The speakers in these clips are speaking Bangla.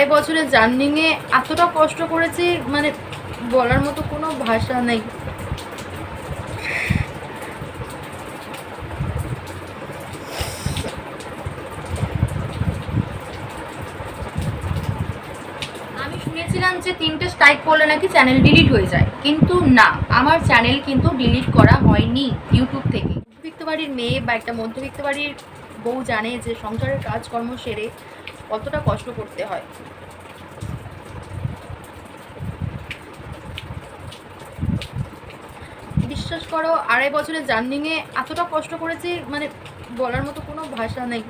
আড়াই বছরের জার্নিংয়ে এতটা কষ্ট করেছি মানে বলার মতো কোনো ভাষা নেই। আমি শুনেছিলাম যে তিনটে স্ট্রাইক করলে নাকি চ্যানেল ডিলিট হয়ে যায়, কিন্তু না, আমার চ্যানেল কিন্তু ডিলিট করা হয়নি ইউটিউব থেকে। মধ্যবিত্ত বাড়ির মেয়ে বা একটা মধ্যবিত্ত বাড়ির বউ জানে যে সংসারের কাজকর্ম সেরে কতটা কষ্ট করতে হয়। বিশ্বাস করো, আড়াই বছরের জার্নিংয়ে এতটা কষ্ট করেছি মানে বলার মতো কোনো ভাষা নেই।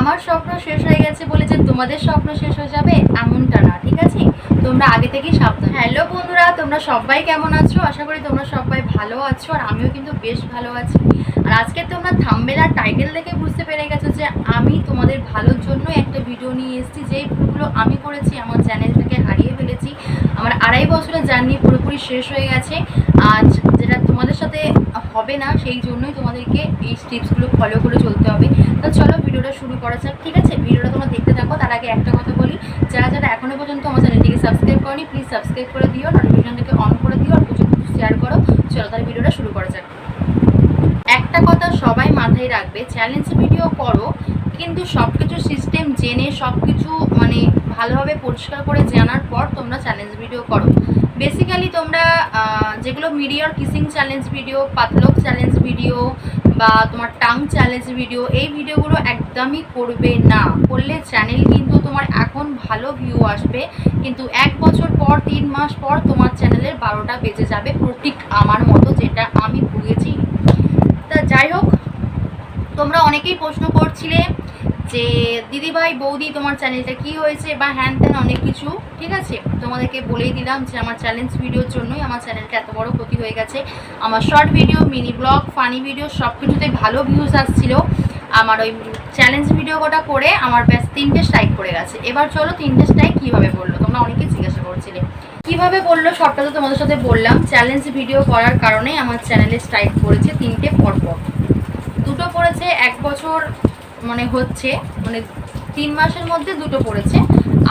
আমার স্বপ্ন শেষ হয়ে গেছে বলে যে তোমাদের স্বপ্ন শেষ হয়ে যাবে, এমনটা না, ঠিক আছে? তোমরা আগে থেকেই সাবধান হ্যালো বন্ধুরা তোমরা সবাই কেমন আছো? আশা করি তোমরা সবাই ভালো আছো আর আমিও কিন্তু বেশ ভালো আছি। আর আজকে তোমরা থাম্বেল আর টাইটেল দেখে বুঝতে পেরে গেছো যে আমি তোমাদের ভালোর জন্য একটা ভিডিও নিয়ে এসেছি। যেই ভুলগুলো আমি করেছি আমার চ্যানেলটাকে হারিয়ে ফেলেছি। আমার আড়াই বছরের জার্নি পুরোপুরি শেষ হয়ে গেছে। আজ যেটা তোমাদের সাথে হবে না সেই জন্যই তোমাদেরকে এই স্টিপসগুলো ফলো করে চলতে হবে। তো চলো ভিডিওটা শুরু করা যাক ঠিক আছে? ভিডিওটা তোমরা দেখতে থাকো তার আগে একটা কথা বলি যারা যারা এখনও পর্যন্ত আমার চ্যানেলটিকে সাবস্ক্রাইব করনি প্লিজ সাবস্ক্রাইব করে দিও নোটিফিকেশনটাকে অন করে দিও, আর প্রচুর শেয়ার করো। চলো তাহলে ভিডিওটা শুরু করা যাক। একটা কথা সবাই মাথায় রাখবে চ্যালেঞ্জ ভিডিও করো, কিন্তু সব কিছু সিস্টেম জেনে সব কিছু মানে ভালোভাবে পরিষ্কার করে জানার পর তোমরা চ্যালেঞ্জ ভিডিও করো। বেসিক্যালি তোমরা যেগুলো মিডিয়ার কিসিং চ্যালেঞ্জ ভিডিও পাতলক চ্যালেঞ্জ ভিডিও বা তোমার টাং চ্যালেঞ্জ ভিডিও এই ভিডিওগুলো একদমই করবে না। করলে চ্যানেল কিন্তু তোমার এখন ভালো ভিউ আসবে। কিন্তু এক বছর পর, তিন মাস পর তোমার চ্যানেলের বারোটা বেজে যাবে প্রতীক আমার মতো, যেটা আমি ভুগেছি। তা যাই হোক, তোমরা অনেকেই প্রশ্ন করছিলে যে দিদিভাই, বৌদি, তোমার চ্যানেলটা কি হয়েছে বা হ্যান ত্যান অনেক কিছু, ঠিক আছে? তোমাদেরকে বলেই দিলাম যে আমার চ্যালেঞ্জ ভিডিওর জন্যই আমার চ্যানেলটা এত বড় ক্ষতি হয়ে গেছে। আমার short video mini blog funny video সব কিছুতে ভালো ভিউজ আসছিল। আমার ওই চ্যালেঞ্জ ভিডিও কটা করে আমার ব্যাস তিনটে স্ট্রাইক করে গেছে। এবার চলো তিনটে স্ট্রাইক কীভাবে বলল? তোমরা অনেকে জিজ্ঞাসা করছিলে। কীভাবে বলল? সবটা তো তোমাদের সাথে বললাম। চ্যালেঞ্জ ভিডিও করার কারণে আমার চ্যানেলে স্ট্রাইক পড়েছে তিনটে পরপর। দুটো পড়েছে এক বছর মানে হচ্ছে মানে তিন মাসের মধ্যে দুটো পড়েছে।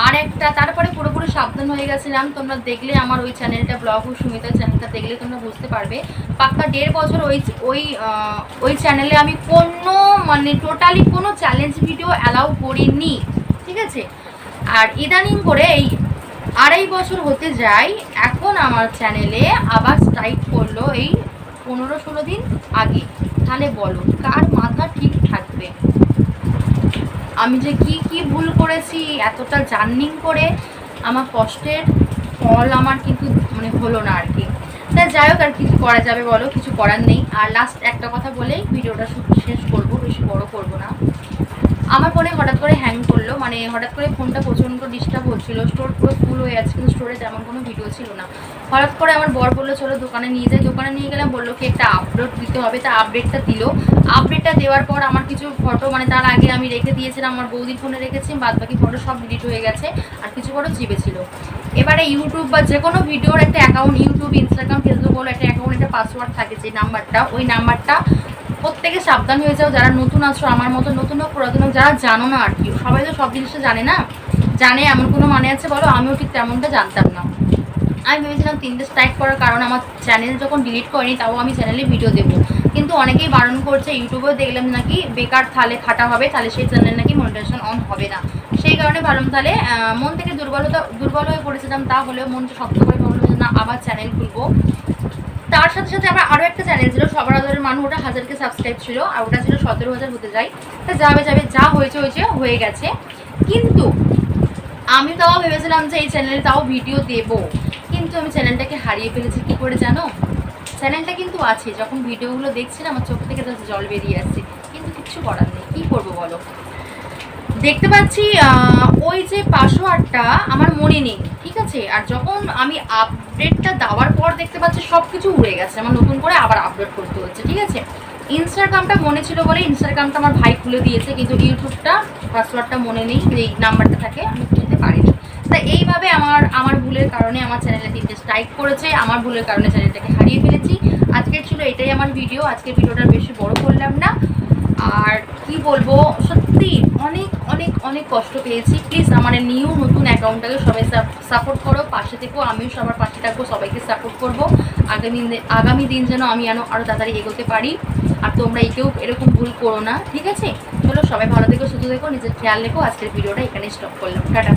আর একটা, তারপরে পুরোপুরি সাবধান হয়ে গেছিলাম। তোমরা দেখলে আমার ওই চ্যানেলটা ব্লগ ও সুমিতা চ্যানেলটা দেখলে তোমরা বুঝতে পারবে। পাক্কা দেড় বছর ওই ওই ওই চ্যানেলে আমি কোনো মানে টোটালি কোনো চ্যালেঞ্জ ভিডিও অ্যালাউ করিনি। ঠিক আছে? আর ইদানিং করে এই আড়াই বছর হতে যায়, এখন আমার চ্যানেলে আবার স্ট্রাইক করল এই পনেরো ষোলো দিন আগে। তাহলে বলো, কার মাথা ঠিক থাকবে? আমি যে কি কি ভুল করেছি, এতটা জার্নিং করে আমার কষ্টের ফল আমার কিন্তু মানে হলো না আর কি। তা যাই হোক আর কিছু করা যাবে বলো, কিছু করার নেই। আর লাস্ট একটা কথা বলেই ভিডিওটা শেষ করব, বেশি বড় করব না। আমার ফোনে হঠাৎ করে হ্যাং করল মানে হঠাৎ করে ফোনটা প্রচণ্ড ডিস্টার্ব হচ্ছিল স্টোর পুরো ফুল হয়ে আছে কিন্তু স্টোরে তেমন কোনো ভিডিও ছিল না। হঠাৎ করে আমার বর বলল, চলো দোকানে নিয়ে যাই। দোকানে নিয়ে গেলাম, বলল, কি একটা আপলোড দিতে হবে? তা আপডেটটা দিল। আপডেটটা দেওয়ার পর আমার কিছু ফটো মানে তার আগে আমি রেখে দিয়েছিলাম, আমার বৌদির ফোনে রেখেছি বাদ বাকি ফটো সব ডিলিট হয়ে গেছে, আর কিছু ফটো চিপে ছিল। এবারে ইউটিউব বা যে কোনো ভিডিওর একটা অ্যাকাউন্ট ইউটিউব ইনস্টাগ্রাম ফেসবুক বলে, একটা অ্যাকাউন্ট একটা পাসওয়ার্ড থাকে যে নাম্বারটা ওই নাম্বারটা প্রত্যেকে সাবধান হয়ে যাও, যারা নতুন আছো, আমার মতো নতুন হোক, পুরাতন হোক, যারা জানো না আর কি। সবাই তো সব জিনিসটা জানে না? জানে, এমন কোনো মানে আছে বলো? আমিও ঠিক তেমনটা জানতাম না। আমি ভেবেছিলাম তিনটে স্ট্রাইক করার কারণ আমার চ্যানেল যখন ডিলিট করিনি, তাও আমি চ্যানেলে ভিডিও দেবো। কিন্তু অনেকেই বারণ করছে ইউটিউবেও দেখলাম নাকি বেকার থালে খাটা হবে, তাহলে সেই চ্যানেল নাকি মনিটাইজেশন অন হবে না। সেই কারণে ভাবলাম তাহলে মন থেকে দুর্বলতা দুর্বল হয়ে পড়েছিলাম, তা হলেও মনটা শক্ত করে যে না, আবার চ্যানেল খুলবো। তার সাথে সাথে আমার আরও একটা চ্যানেল ছিল, সবার আদরের মানুষ ওটা হাজারকে সাবস্ক্রাইব ছিল, আর ওটা ছিল সতেরো হাজার হতে যায় তা যাবে যাবে, যা হয়েছে হয়েছে, হয়ে গেছে। কিন্তু আমি তাও ভেবেছিলাম যে এই চ্যানেলে তাও ভিডিও দেবো। কিন্তু আমি চ্যানেলটাকে হারিয়ে ফেলেছি, কি করে জানো? চ্যানেলটা কিন্তু আছে, যখন ভিডিওগুলো দেখছি না, আমার চোখ থেকে জাস্ট জল বেরিয়ে আসছে। কিন্তু কিচ্ছু করার নেই, কী করব বলো? দেখতে পাচ্ছি ওই যে পাসওয়ার্ডটা আমার মনে নেই, ঠিক আছে? আর যখন আমি আপডেটটা দেওয়ার পর দেখতে পাচ্ছি সব কিছু উড়ে গেছে। আমার নতুন করে আবার আপডেট করতে হচ্ছে, ঠিক আছে? ইনস্টাগ্রামটা মনে ছিল বলে ইনস্টাগ্রামটা আমার ভাই খুলে দিয়েছে, কিন্তু ইউটিউবটা পাসওয়ার্ডটা মনে নেই যে নাম্বারটা থাকে, আমি খুলতে পারিনি। তা এইভাবে আমার আমার ভুলের কারণে আমার চ্যানেলে তিনটে স্ট্রাইক করেছে, আমার ভুলের কারণে চ্যানেলটাকে হারিয়ে ফেলেছি। আজকের ছিল এটাই আমার ভিডিও আজকের ভিডিওটা বেশি বড় করলাম না। আর কি বলব অনেক অনেক অনেক কষ্ট পেয়েছি। প্লিজ আমার নিউ নতুন অ্যাকাউন্টটাকে সবাই সাপোর্ট করো, পাশে থেকেও আমিও সবার পাশে থাকব, সবাইকে সাপোর্ট করব। আগামী আগামী দিন যেন আমি আরও আরও তাড়াতাড়ি এগোতে পারি। আর তোমরা একেও এরকম ভুল করো না, ঠিক আছে? চলো সবাই ভালো থেকো, সুস্থ দেখো নিজের খেয়াল রেখো। আজকের ভিডিওটা এখানে স্টপ করলাম। টাটা।